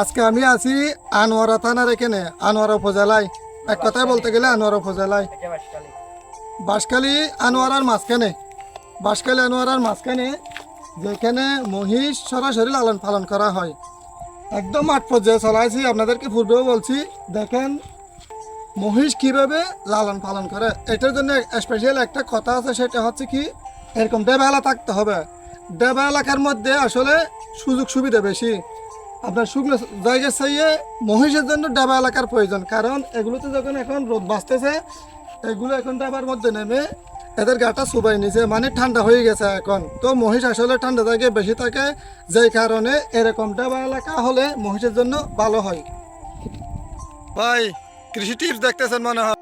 আজকে আমি আছি আনোয়ারা থানার এখানে, আনোয়ারা উপজেলায়। এক কথায় বলতে গেলে আনোয়ারা উপজেলায়। বাঁশখালী আনোয়ারার মাঝখানে। বাঁশখালী আনোয়ারার মাঝখানে যেখানে মহিষ সরাসরি লালন পালন করা হয়। একদম মাঠ পর্যায়ে চলাইছি, আপনাদেরকে পূর্বেও বলছি, দেখেন মহিষ কীভাবে লালন পালন করে। এটার জন্য স্পেশাল একটা কথা আছে, সেটা হচ্ছে কি এরকম ডেবা থাকতে হবে। ডেবা এলাকার মধ্যে আসলে সুযোগ সুবিধা বেশি। আপনার শুকনো জায়গা চাইয়ে মহিষের জন্য ডাবা এলাকার প্রয়োজন। কারণ এগুলোতে যখন এখন রোদ বাঁচতেছে, এগুলো এখন ডাবার মধ্যে নেমে এদের গাটা সুবাই নিছে মানে ঠান্ডা হয়ে গেছে এখন। তো মহিষ আসলে ঠান্ডা জায়গায় বেশি থাকে, যেই কারণে এরকম ডাবা এলাকা হলে মহিষের জন্য ভালো হয়। ভাই, কৃষি টিপস দেখতেছেন মনে হয়?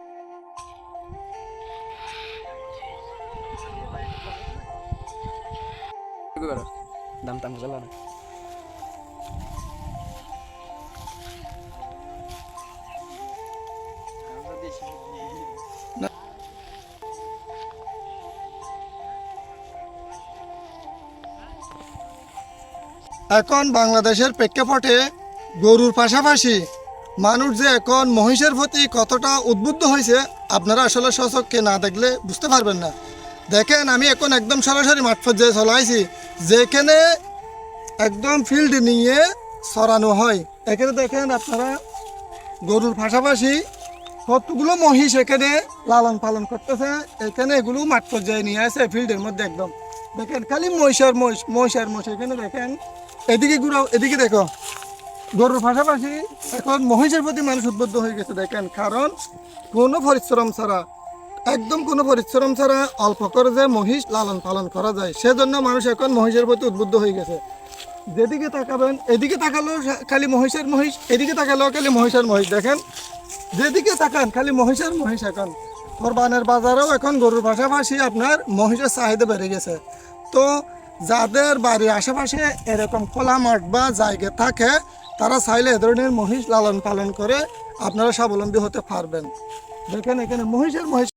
এখন বাংলাদেশের প্রেক্ষাপটে গরুর পাশাপাশি মানুষ যে এখন মহিষের প্রতি কতটা উদ্বুদ্ধ হয়েছে, আপনারা আসলে সচককে না দেখলে বুঝতে পারবেন না। দেখেন, আমি এখন একদম সরাসরি মাঠ পর্যায়ে চলাইছি যেখানে একদম ফিল্ড নিয়ে সরানো হয়। এখানে দেখেন আপনারা, গরুর পাশাপাশি কতগুলো মহিষ এখানে লালন পালন করতেছে। এখানে এগুলো মাঠ পর্যায়ে নিয়ে আসে ফিল্ডের মধ্যে একদম। দেখেন, খালি মহিষার মহিষ মহিষার মহিষ এখানে দেখেন। এদিকে ঘুরাও, এদিকে দেখো। গরুর পাশাপাশি এখন মহিষের প্রতি মানুষ উদ্বুদ্ধ হয়ে গেছে, দেখেন। কারণ কোনো পরিশ্রম ছাড়া একদম কোনো পরিশ্রম ছাড়া অল্প করে যে মহিষ লালন পালন করা যায়, সেজন্য মানুষ এখন মহিষের প্রতি উদ্বুদ্ধ হয়ে গেছে। যেদিকে তাকাবেন, এদিকে তাকালেও খালি মহিষের মহিষ, এদিকে তাকালেও খালি মহিষের মহিষ। দেখেন, যেদিকে তাকান, খালি মহিষের মহিষ এখন। কোরবানের বাজারেও এখন গরুর পাশাপাশি আপনার মহিষের চাহিদা বেড়ে গেছে। তো যাদের বাড়ির আশেপাশে এরকম খোলা মাঠ বা জায়গা থাকে, তারা চাইলে এ ধরনের মহিষ লালন পালন করে আপনারা স্বাবলম্বী হতে পারবেন। দেখেন এখানে মহিষের মহিষ